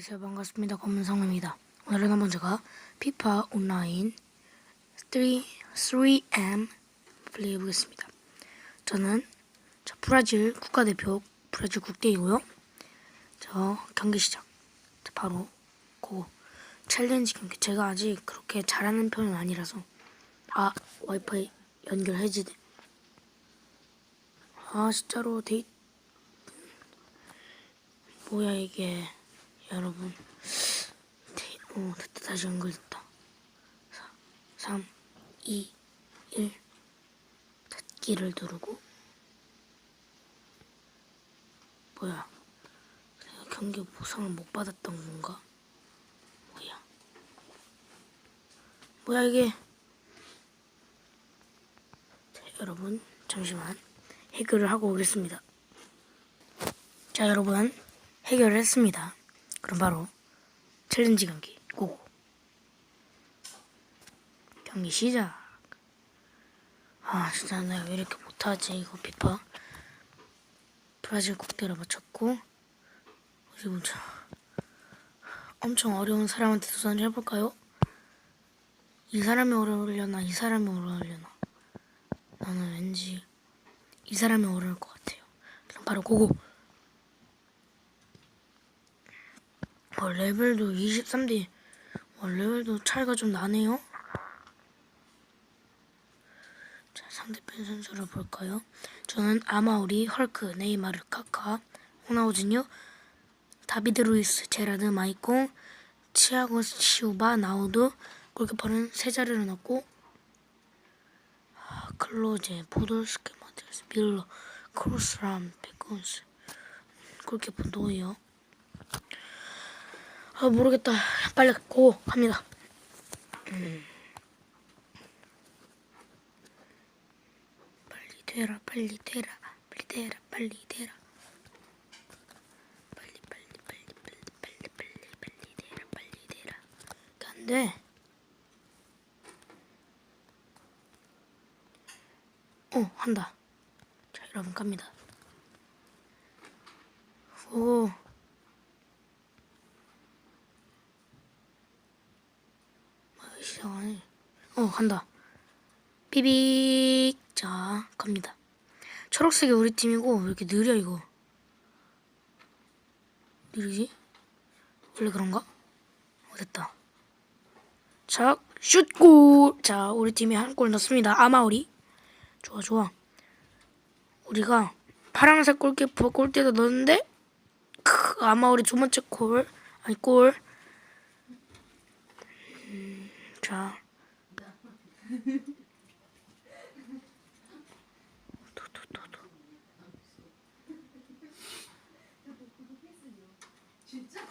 안녕하세요. 반갑습니다. 검은성우입니다. 오늘은 한번 제가 피파 온라인 3, 3M 플레이 해보겠습니다. 저는 저 브라질 국가대표 브라질 국대이고요. 저 경기 시작. 자, 바로 고 챌린지 경기. 제가 아직 그렇게 잘하는 편은 아니라서. 아 와이파이 연결 해지돼 아 진짜로 데이 뭐야 이게 여러분. 데- 어 됐다. 다시 연결됐다. 3 2 1 닫기를 누르고. 뭐야? 내가 경기 보상을 못 받았던 건가? 뭐야? 뭐야 이게? 자, 여러분. 잠시만. 해결을 하고 오겠습니다. 자 여러분. 해결을 했습니다 그럼 바로 챌린지 경기 고고. 경기 시작. 아 진짜 내가 왜 이렇게 못하지? 이거 피파. 브라질 국대로 맞췄고 어디 보자. 엄청 어려운 사람한테 도전을 해볼까요? 이 사람이 어려우려나 이 사람이 어려우려나? 나는 왠지 이 사람이 어려울 것 같아요. 그럼 바로 고고 어, 레벨도 23대 어, 레벨도 차이가 좀 나네요. 자, 상대편 선수를 볼까요? 저는 아마우리, 헐크, 네이마르, 카카, 호나우진유, 다비드 루이스, 제라드, 마이콩, 치아고 시우바, 나우드, 골키퍼는 세 자리를 넣고 아, 클로제, 보돌스케, 마티스, 밀러, 크로스람, 베콘스 골키퍼 노이요. 아 모르겠다. 빨리 고 갑니다. 음. 빨리 되라 빨리 되라 빨리 되라 빨리 되라 빨리 빨리 빨리 빨리 빨리 빨리 빨리 되라 빨리 되라 안 돼. 어 한다. 자 여러분 갑니다. 오. 시작하네. 어, 간다. 삐빅. 자, 갑니다. 초록색이 우리 팀이고, 왜 이렇게 느려, 이거? 느리지? 원래 그런가? 어, 됐다. 자, 슛골! 자, 우리 팀이 한 골 넣습니다. 아마우리. 좋아, 좋아. 우리가 파란색 골키퍼 골대도 넣었는데, 크, 아마우리 두 번째 골. 아니, 골. 자. 도도도도.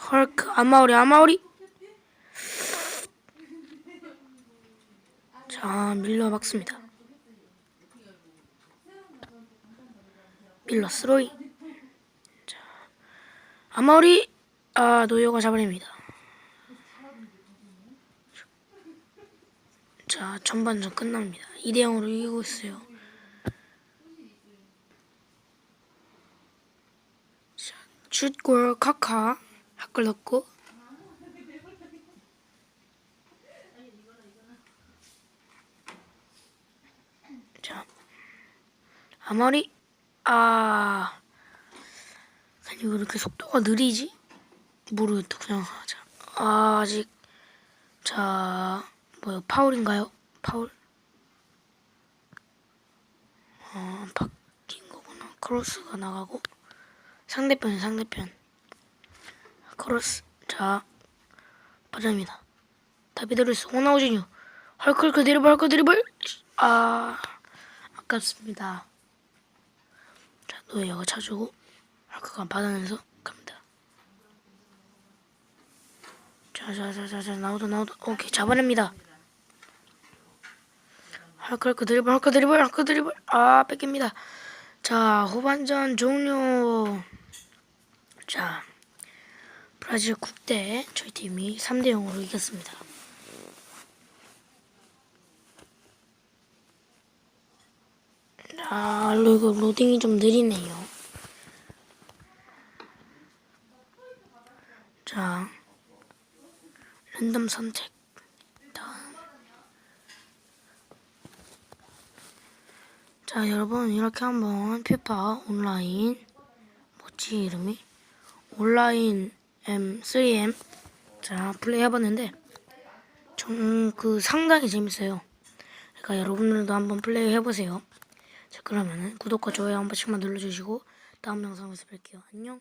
헐크 아마우리 아마우리. 자 밀러 막습니다. 밀러 스로이. 자 아마우리 아 노요가 잡아냅니다. 자, 전반전 끝납니다. 2대 0으로 이기고 있어요. 자, 슛골 카카 학글 넣고 자, 아마리 아 아니 왜 이렇게 속도가 느리지? 모르겠다 그냥 하자. 아, 아직 자 뭐요 파울인가요? 파울? 어 바뀐 거구나. 크로스가 나가고. 상대편 상대편. 크로스. 자 빠집니다. 다비드루스. 호나우지뉴. 헐클크 드리블 헐클 드리블. 아 아깝습니다. 자 노예가 차주고 헐크가 받아내서 갑니다. 자자자자자 나오다 나오다. 오케이 잡아냅니다 헐크 드리블 헐크 드리블 헐크 드리블 아 뺏깁니다 자 후반전 종료 자 브라질 국대 저희 팀이 3대 0으로 이겼습니다 자, 이거 로딩이 좀 느리네요. 자, 랜덤 선택. 다음. 자, 여러분, 이렇게 한번 피파 온라인, 뭐지, 이름이? 온라인 M, 3M. 자, 플레이 해봤는데, 좀, 그, 상당히 재밌어요. 그러니까 여러분들도 한번 플레이 해보세요. 자, 그러면은 구독과 좋아요 한 번씩만 눌러주시고, 다음 영상에서 뵐게요. 안녕.